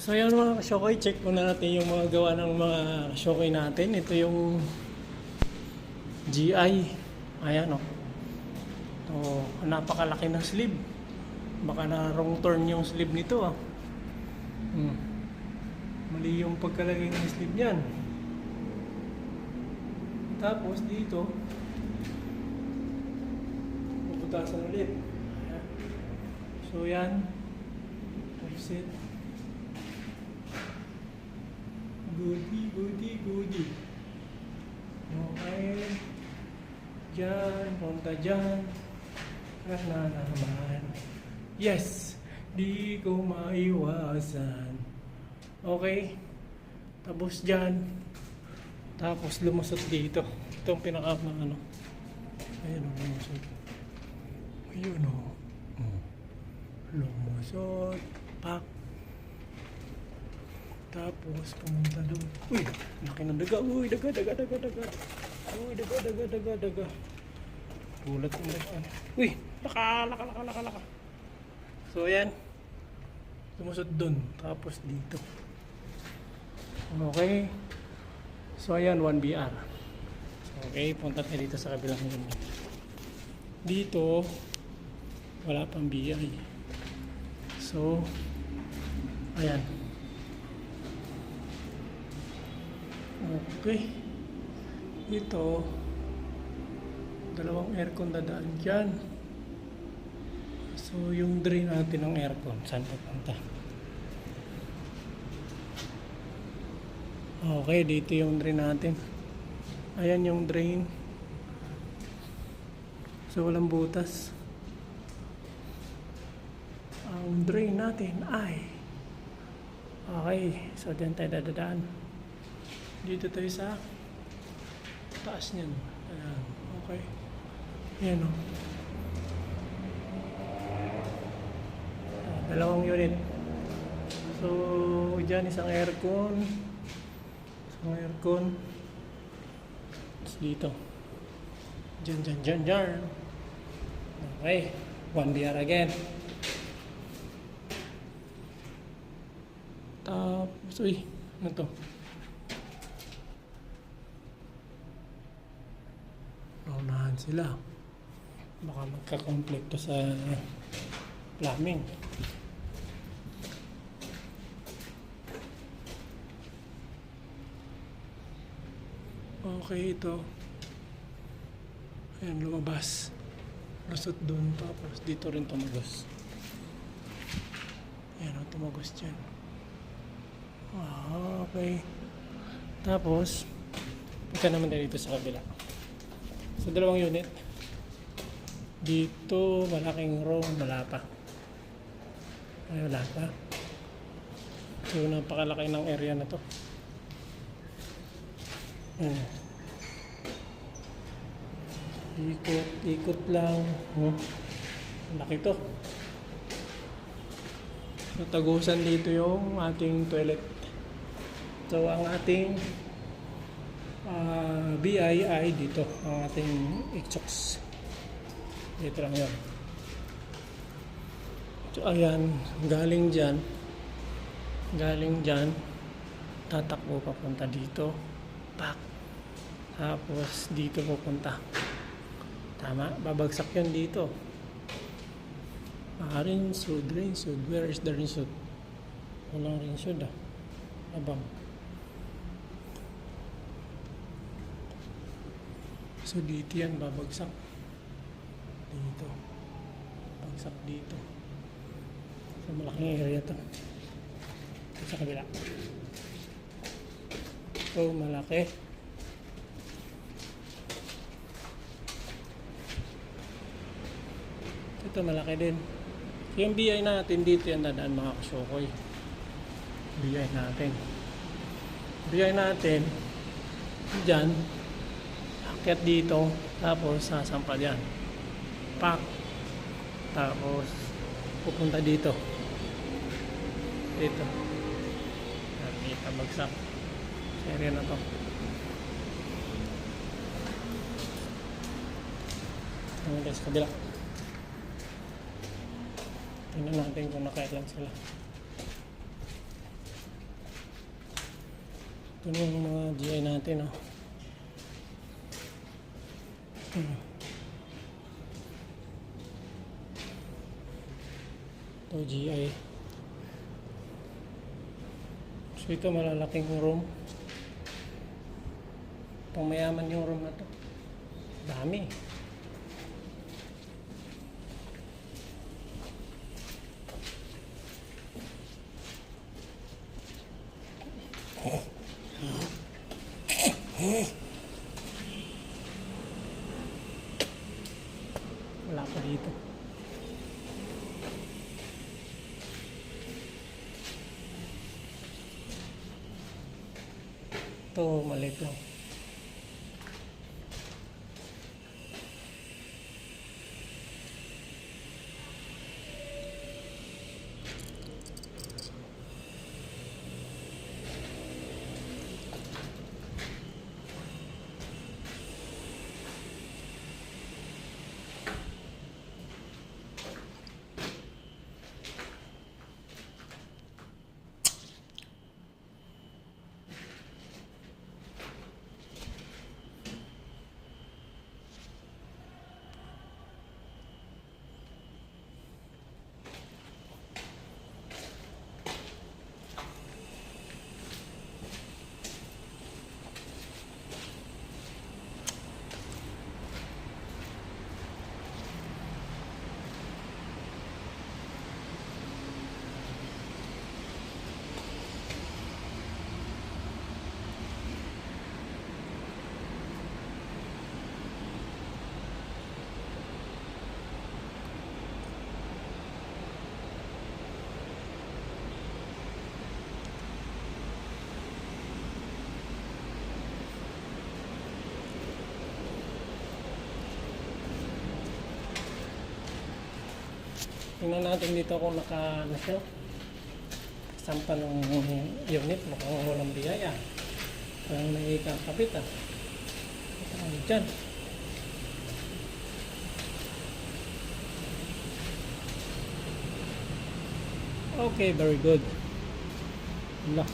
So yan mga kasyokoy, check muna natin yung mga gawa ng mga kasyokoy natin. Ito yung GI. Ayan o. Oh. napakalaki ng sleeve. Baka na wrong turn yung sleeve nito ah. Hmm. Mali yung pagkalagay ng sleeve niyan. Tapos dito, puputasan ulit. Ayan. So yan, offset. Goody, goody, goody. Okay. Diyan, punta dyan. Ah, na naman. Yes! Di ko maiwasan. Okay. Tapos dyan. Tapos lumusot dito. Ito ang pinaka ano. Ayun o, lumusot. Ayun o. Mm. Lumusot. Pak. Tapos pumunta doon. Uy, laki ng daga. Uy, daga, daga, daga, daga. Uy, daga, daga, daga, daga. Gulat yung daga. Uy, laka, laka, laka, laka, laka. So, ayan. Lumusot doon. Tapos dito. Okay. So, ayan, 1BR. Okay, punta tayo dito sa kabilang yun. Dito, wala pang BI. So, ayan. Okay. Ito, dalawang aircon dadaan dyan. So, yung drain natin ng aircon, saan papunta? Okay, dito yung drain natin. Ayan yung drain. So, walang butas. Ang drain natin ay Okay, so dyan tayo dadadaan. Dito tayo sa taas niyan. Ayan, okay. Ayan o. Dalawang unit. So, dyan isang aircon. Isang aircon. Tapos dito. Dyan, dyan, dyan, dyan. Okay. One BR again. Tapos, uy, ano to? Sila. Baka magkakonflikto sa plumbing. Okay, ito. Ayan, lumabas. Lusot doon, tapos dito rin tumagos. Ayan, oh, tumagos dyan. Ah, okay. Tapos, punta naman dito sa kabila. Sa dalawang unit. Dito, malaking room, wala. Ay, wala pa. So, napakalaki ng area na to. Ayan. Ikot, ikot lang. Hmm. Laki to. So, tagusan dito yung ating toilet. So, ang ating ah, BI dito. Ang ating exhaust. Dito lang yun. So, ayan. Galing dyan. Galing dyan. Tatakbo papunta dito. Pak. Tapos, dito pupunta. Tama. Babagsak yun dito. Ah, rinsud, rinsud. Where is the rinsud? Walang rinsud ah. Abang. So dito yan babagsak. Dito. Bagsak dito. So malaking area to. Ito sa kabila. So malaki. Ito malaki din. Yung BI natin dito yan dadaan mga kasyokoy. BI natin. BI natin dyan akyat dito tapos sasampa dyan. Pak. Tapos pupunta dito. Dito. Nakita bagsak. Sa area na to. Tingnan tayo sa kabila. Tingnan natin kung nakailan sila. Ito na yung mga GI natin, oh. Hmm. Ito GI. So ito malalaking room. Pang mayaman yung room na to. Dami. Wala Tingnan natin dito kung naka, ano siya. Sampa ng unit, mukhang walang biyaya. Parang nakikakapit ah. Ito ano dyan. Okay, very good. Wala.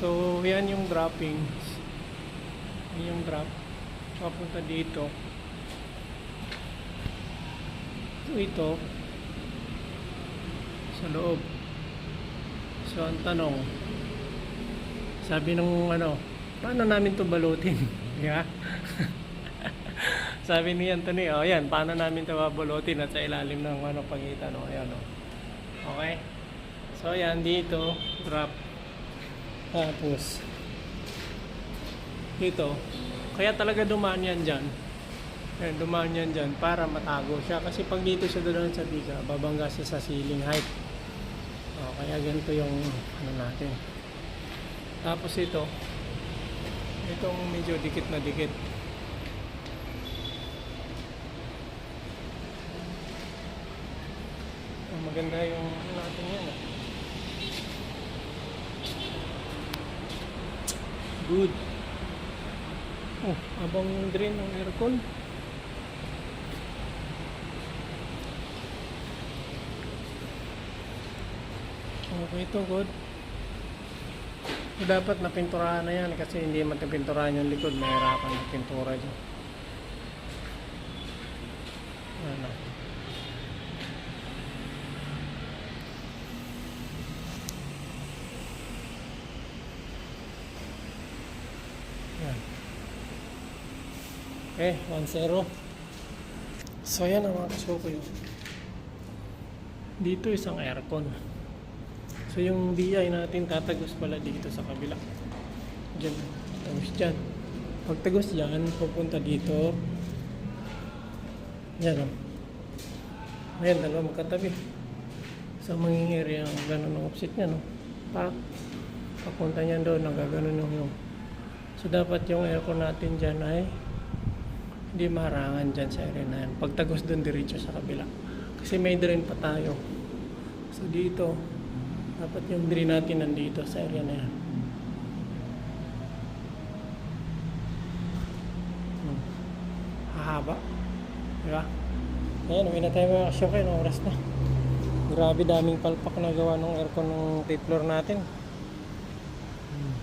So, yan yung droppings. Yan yung drop. Papunta dito. So, ito. Sa loob. So, ang tanong. Sabi nung ano, paano namin to balutin? Yeah? Sabi ni Anthony, oh yan, paano namin ito babalutin at sa ilalim ng ano, pangitan, oh, ayan, oh. Okay? So, yan, dito, drop. Tapos, dito, kaya talaga dumaan yan dyan. Ayan, dumaan yan dyan para matago siya. Kasi pag dito siya doon sa biga, babangga siya sa ceiling height. O, kaya ganito yung ano natin. Tapos ito, itong medyo dikit na dikit. Ah, Maganda yung ano natin yan. ah. Good. Oh, abang drain ng aircon. Okay to, good. So, dapat napinturahan na yan kasi hindi matipinturahan yung likod. Mahirapan na pintura dyan. Ano. Yan. Okay, 1-0. So yan ang mga kasukoy. Dito isang aircon. So yung DI natin tatagos pala dito sa kabila. Diyan. Tagos dyan. Pag tagos dyan, pupunta dito. Yan o. Ayan, dalawa magkatabi. So mangyayari ang ganun ng offset niya, no? Pa, papunta niyan doon, nagaganon yung yung. So dapat yung aircon natin dyan ay hindi marangan dyan sa area na yan. Pagtagos doon diretso sa kabila. Kasi may drain pa tayo. So dito, dapat yung drain natin nandito sa area na yan. Hmm. Hahaba. Diba? Ayan, uwi na tayo mga kasyo kayo. Oras na. Grabe daming palpak na gawa ng aircon ng tape floor natin. Hmm.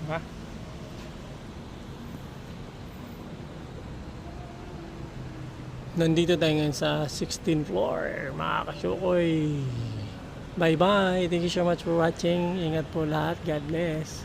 Diba? Nandito tayo ngayon sa 16th floor, mga kasyukoy. Bye-bye. Thank you so much for watching. Ingat po lahat. God bless.